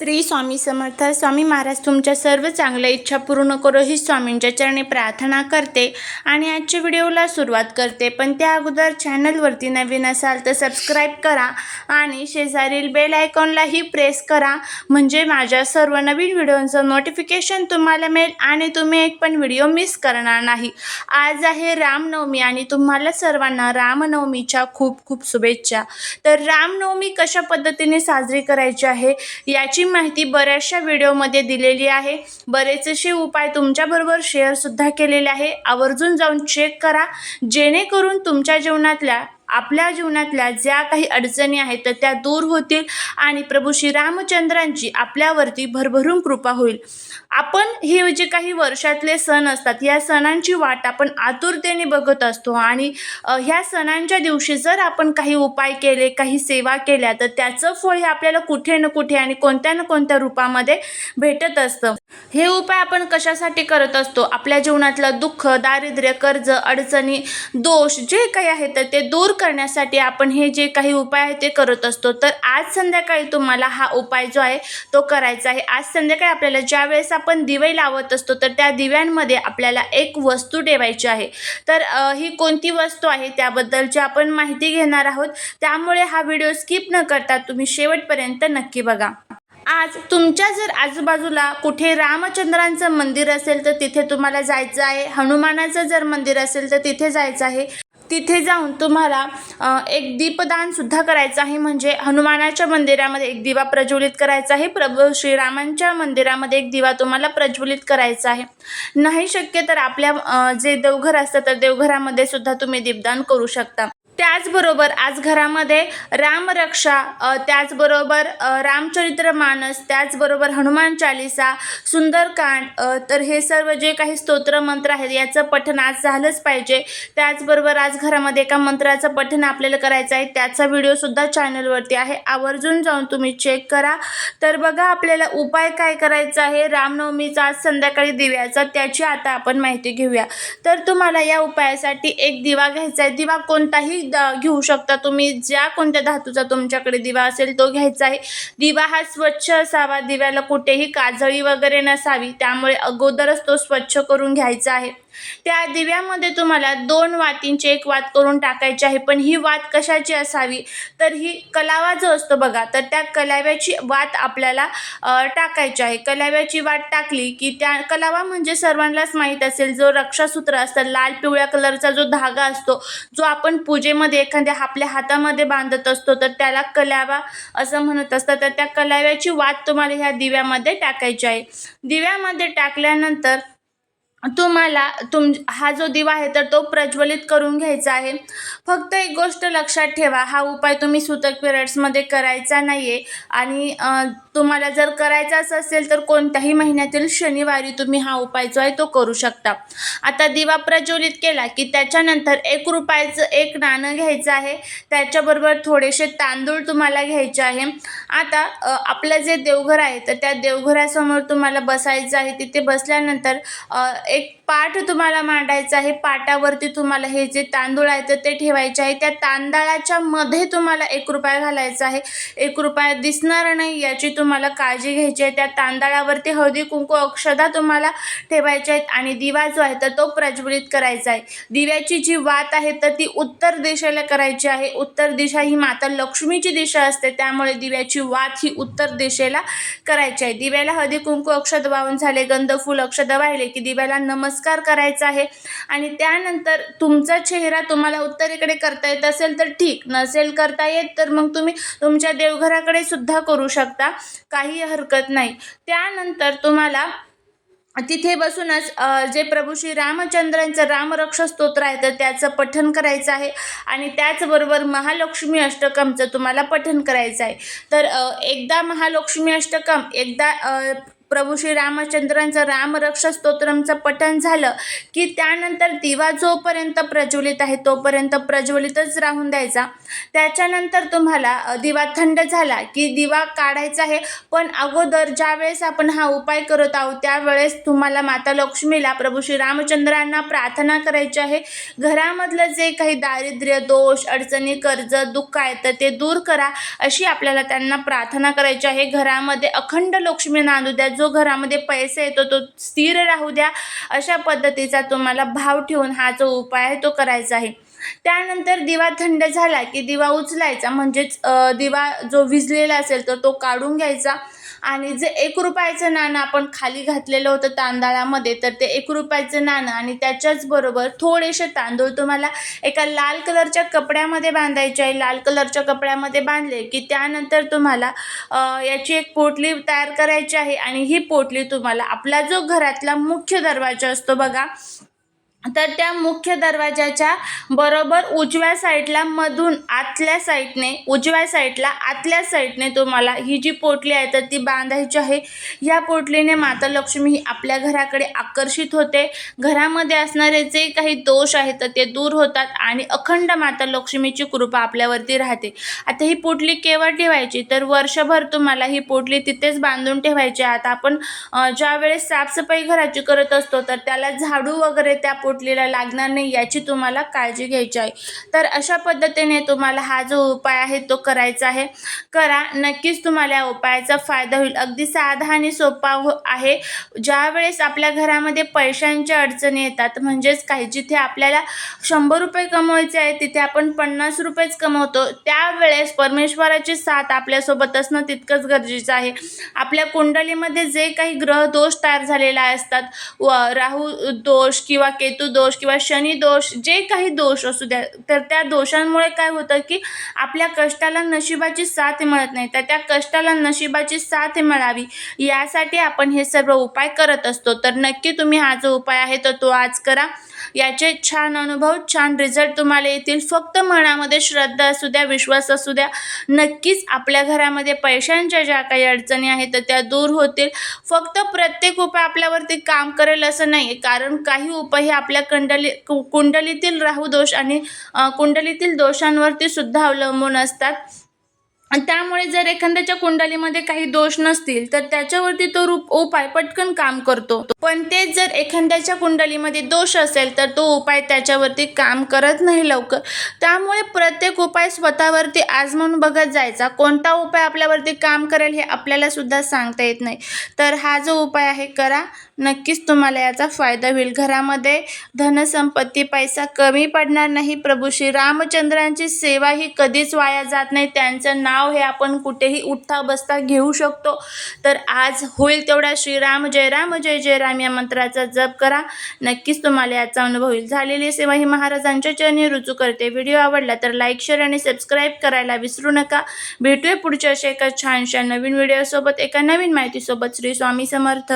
श्री स्वामी समर्थ स्वामी महाराज तुमच्या सर्व चांगल्या इच्छा पूर्ण करो ही स्वामींच्या चरणी प्रार्थना करते आणि आजच्या व्हिडिओला सुरुवात करते. पण त्या अगोदर चॅनलवरती नवीन असाल तर सबस्क्राईब करा आणि शेजारील बेल आयकॉनलाही प्रेस करा. म्हणजे माझ्या सर्व नवीन व्हिडिओंचं नोटिफिकेशन तुम्हाला मिळेल आणि तुम्ही एक पण व्हिडिओ मिस करणार नाही. आज आहे रामनवमी आणि तुम्हाला सर्वांना रामनवमीच्या खूप खूप शुभेच्छा. तर रामनवमी कशा पद्धतीने साजरी करायची आहे याची माहिती बऱ्याचशा व्हिडिओमध्ये दिलेली आहे. बरेचसे उपाय तुमच्याबरोबर शेअरसुद्धा केलेले आहे. आवर्जून जाऊन चेक करा. जेणेकरून तुमच्या जीवनातल्या आपल्या जीवनातल्या ज्या काही अडचणी आहेत तर त्या दूर होतील आणि प्रभू श्री रामचंद्रांची आपल्यावरती भरभरून कृपा होईल. आपण हे जे काही वर्षातले सण असतात या सणांची वाट आपण आतुरतेने बघत असतो आणि ह्या सणांच्या दिवशी जर आपण काही उपाय केले काही सेवा केल्या तर त्याचं फळ हे आपल्याला कुठे ना कुठे आणि कोणत्या ना कोणत्या रूपामध्ये भेटत असतं. हे उपाय आपण कशासाठी करत असतो? आपल्या जीवनातलं दुःख दारिद्र्य कर्ज अडचणी दोष जे काही आहेत तर ते दूर करण्यासाठी आपण हे जे काही उपाय आहे ते करत असतो. तर आज संध्याकाळी तुम्हाला हा उपाय जो आहे तो करायचा आहे. आज संध्याकाळी आपल्याला ज्या वेळेस आपण दिवे लावत असतो तर त्या दिव्यांमध्ये आपल्याला एक वस्तू ठेवायची आहे. तर ही कोणती वस्तू आहे त्याबद्दलची आपण माहिती घेणार आहोत त्यामुळे हा व्हिडिओ स्किप न करता तुम्ही शेवटपर्यंत नक्की बघा. आज तुमच्या जर आजूबाजूला कुठे रामचंद्रांचं मंदिर असेल तर तिथे तुम्हाला जायचं आहे. हनुमानाचं जर मंदिर असेल तर तिथे जायचं आहे. तिथे जाऊन तुम्हाला एक दीपदानसुद्धा करायचं आहे. म्हणजे हनुमानाच्या मंदिरामध्ये एक दिवा प्रज्वलित करायचा आहे. प्रभू श्रीरामांच्या मंदिरामध्ये एक दिवा तुम्हाला प्रज्वलित करायचा आहे. नाही शक्य तर आपल्या जे देवघर असतं तर देवघरामध्ये सुद्धा तुम्ही दीपदान करू शकता. त्याचबरोबर आज घरामध्ये रामरक्षा त्याचबरोबर रामचरित्र मानस त्याचबरोबर हनुमान चालिसा सुंदरकांड तर हे सर्व जे काही स्तोत्र मंत्र आहेत याचं पठण आज झालंच पाहिजे. त्याचबरोबर आज घरामध्ये एका मंत्राचं पठण आपल्याला करायचं आहे त्याचा व्हिडिओसुद्धा चॅनलवरती आहे. आवर्जून जाऊन तुम्ही चेक करा. तर बघा आपल्याला उपाय काय करायचा आहे? रामनवमीचा आज संध्याकाळी दिव्याचा त्याची आता आपण माहिती घेऊया. तर तुम्हाला या उपायासाठी एक दिवा घ्यायचा आहे. दिवा कोणताही द- घेऊ शकता. तुम्ही ज्या कोणत्या धातूचा तुमच्याकडे दिवा असेल तो घ्यायचा आहे. दिवा हा स्वच्छ असावा. दिव्याला कुठेही काजळी वगैरे नसावी. त्यामुळे अगोदरच तो स्वच्छ करून घ्यायचा आहे. त्या दिव्यामध्ये तुम्हाला दोन वातींची एक वात करून टाकायची आहे पण ही वात कशाची असावी? तर ही कलावा जो असतो बघा तर त्या कलाव्याची वात आपल्याला टाकायची आहे. कलाव्याची वात टाकली की त्या कलावा म्हणजे सर्वांनाच माहीत असेल जो रक्षासूत्र असतं लाल पिवळ्या कलरचा जो धागा असतो जो आपण पूजेमध्ये एखाद्या आपल्या हातामध्ये बांधत असतो तर त्याला कलावा असं म्हणत असतं. तर त्या कलाव्याची वात तुम्हाला ह्या दिव्यामध्ये टाकायची आहे. दिव्यामध्ये टाकल्यानंतर तुम्हाला तुम हा जो दिवा आहे तर तो प्रज्वलित करून घ्यायचा आहे. फक्त एक गोष्ट लक्षात ठेवा हा उपाय तुम्ही सुतक पिरियड्समध्ये करायचा नाही आहे आणि तुम्हाला जर करायचाच असेल तर कोणत्याही महिन्यातील शनिवारी तुम्ही हा उपाय जो आहे तो करू शकता. आता दिवा प्रज्वलित केला की त्याच्यानंतर एक रुपयाचं एक नाणं घ्यायचं आहे. त्याच्याबरोबर थोडेसे तांदूळ तुम्हाला घ्यायचे आहे. आता आपलं जे देवघर आहे तर त्या देवघरासमोर तुम्हाला बसायचं आहे. तिथे बसल्यानंतर एक पाठ तुम्हाला मांडायचा आहे. पाटावरती तुम्हाला हे जे तांदूळ आहे तर ते ठेवायचे आहे. त्या तांदळाच्या मध्ये तुम्हाला एक रुपया घालायचा आहे. एक रुपया दिसणार नाही याची तुम्हाला काळजी घ्यायची आहे. त्या तांदळावरती हळदी कुंकू अक्षदा तुम्हाला ठेवायच्या आहेत आणि दिवा जो आहे तर तो प्रज्वलित करायचा आहे. दिव्याची जी वात आहे तर ती उत्तर दिशेला करायची आहे. उत्तर दिशा ही माता लक्ष्मीची दिशा असते. त्यामुळे दिव्याची वात ही उत्तर दिशेला करायची आहे. दिव्याला हळदी कुंकू अक्षद वाहून झाले. गंधफूल अक्षद वाहिले की दिव्याला नमस्कार करायचा आहे. आणि त्यानंतर तुमचा चेहरा तुम्हाला उत्तरेकडे करता येत असेल तर ठीक. नसेल करता येत तर मग तुम्ही तुमच्या देवघराकडे सुद्धा करू शकता. काही हरकत नाही. त्यानंतर तुम्हाला तिथे बसूनच जे प्रभू श्री रामचंद्रांचं रामरक्ष स्तोत्र आहे तर त्याचं पठण करायचं आहे. आणि त्याचबरोबर महालक्ष्मी अष्टकमचं तुम्हाला पठण करायचं आहे. तर एकदा महालक्ष्मी अष्टकम एकदा प्रभू श्री रामचंद्रांचं रामरक्ष स्तोत्रमचं पठण झालं की त्यानंतर दिवा जोपर्यंत प्रज्वलित आहे तोपर्यंत प्रज्वलितच राहून द्यायचा. त्याच्यानंतर तुम्हाला दिवा थंड झाला की दिवा काढायचा आहे. पण अगोदर ज्यावेळेस आपण हा उपाय करत आहोत त्यावेळेस तुम्हाला माता लक्ष्मीला प्रभू श्री रामचंद्रांना प्रार्थना करायची आहे. घरामधलं जे काही दारिद्र्य दोष अडचणी कर्ज दुःख आहे तर ते दूर करा अशी आपल्याला त्यांना प्रार्थना करायची आहे. घरामध्ये अखंड लक्ष्मी नांदू द्या. जो घरामध्ये पैसे येतो तो स्थिर राहू द्या. अशा पद्धतीचा तुम्हाला भाव ठेवून हा जो उपाय आहे तो करायचा आहे. त्यानंतर दिवा थंड झाला की दिवा उचलायचा. म्हणजेच दिवा जो विजलेला असेल तर तो काढून घ्यायचा. आणि जे एक रुपयाचं नाणं आपण खाली घातलेलं होतं तांदळामध्ये तर ते एक रुपयाचं नाणं आणि त्याच्याच बरोबर थोडेसे तांदूळ तुम्हाला एका लाल कलरच्या कपड्यामध्ये बांधायचे आहे. लाल कलरच्या कपड्यामध्ये बांधले की त्यानंतर तुम्हाला याची एक पोटली तयार करायची आहे. आणि ही पोटली तुम्हाला आपला जो घरातला मुख्य दरवाजा असतो बघा तर त्या मुख्य दरवाजाच्या बरोबर उजव्या साईडला मधून आतल्या साईडने उजव्या साईडला आतल्या साईडने तुम्हाला ही जी पोटली आहे तर ती बांधायची आहे. ह्या पोटलीने माता लक्ष्मी ही आपल्या घराकडे आकर्षित होते. घरामध्ये असणारे जे काही दोष आहेत तर ते दूर होतात आणि अखंड माता लक्ष्मीची कृपा आपल्यावरती राहते. आता ही पोटली केव्हा ठेवायची तर वर्षभर तुम्हाला ही पोटली तिथेच बांधून ठेवायची आता आपण ज्यावेळेस ज्या वेळेस साफसफाई घराची करत असतो तर त्याला झाडू वगैरे त्या पोटलीला लागणार नाही याची तुम्हाला काळजी घ्यायची आहे. तर अशा पद्धतीने तुम्हाला हा जो उपाय आहे तो करायचा आहे. करा नक्कीच तुम्हाला या उपायाचा फायदा होईल. अगदी साधा आणि सोपा हो आहे. ज्यावेळेस आपल्या घरामध्ये पैशांच्या अडचणी येतात म्हणजेच काही जिथे आपल्याला शंभर रुपये कमवायचे आहे तिथे आपण पन्नास रुपयेच कमवतो त्यावेळेस परमेश्वराची साथ आपल्यासोबत असणं तितकंच गरजेचं आहे. आपल्या कुंडलीमध्ये जे काही ग्रह दोष तयार झालेला असतात व राहू दोष किंवा केतू दोष किंवा शनी दोष जे काही दोष असू द्या तर त्या दोषांमुळे काय होतं की आपल्या कष्टाला नशिबाची साथ मिळत नाही. तर त्या कष्टाला नशिबाची साथ मिळावी यासाठी आपण हे सर्व उपाय करत असतो. तर नक्की तुम्ही हा जो उपाय आहे तर तो आज करा. याचे छान अनुभव छान रिझल्ट तुम्हाला येतील. फक्त मनामध्ये श्रद्धा असू द्या विश्वास असू द्या नक्कीच आपल्या घरामध्ये पैशांच्या ज्या काही अडचणी आहेत तर त्या दूर होतील. फक्त प्रत्येक उपाय आपल्यावरती काम करेल असं नाही कारण काही उपाय हे आपल्या आपल्या कंडली कु- कुंडलीतील राहू दोष आणि कुंडलीतील दोषांवरती सुद्धा अवलंबून असतात. आणि त्यामुळे जर एखाद्याच्या कुंडलीमध्ये काही दोष नसतील तर त्याच्यावरती तो रूप उपाय पटकन काम करतो. पण तेच जर एखाद्याच्या कुंडलीमध्ये दोष असेल तर तो उपाय त्याच्यावरती काम करत नाही लवकर. त्यामुळे प्रत्येक उपाय स्वतःवरती आजमावून बघत जायचा. कोणता उपाय आपल्यावरती काम करेल हे आपल्याला सुद्धा सांगता येत नाही. तर हा जो उपाय आहे करा. नक्कीच तुम्हाला याचा फायदा होईल. घरामध्ये धनसंपत्ती पैसा कमी पडणार नाही. प्रभू श्री रामचंद्रांची सेवा ही कधीच वाया जात नाही. त्यांचं नाव नाव हे आपण कुठेही उठता बसता घेऊ शकतो. तर आज होईल तेवढा श्रीराम जय राम जय जय राम या मंत्राचा जप करा. नक्कीच तुम्हाला याचा अनुभव होईल झालेली सेवा ही महाराजांच्या चरणी रुजू करते व्हिडिओ आवडला तर लाईक शेअर आणि सबस्क्राईब करायला विसरू नका. भेटूया पुढच्या अशा एका छानशा नवीन व्हिडिओसोबत एका नवीन माहितीसोबत. श्री स्वामी समर्थ.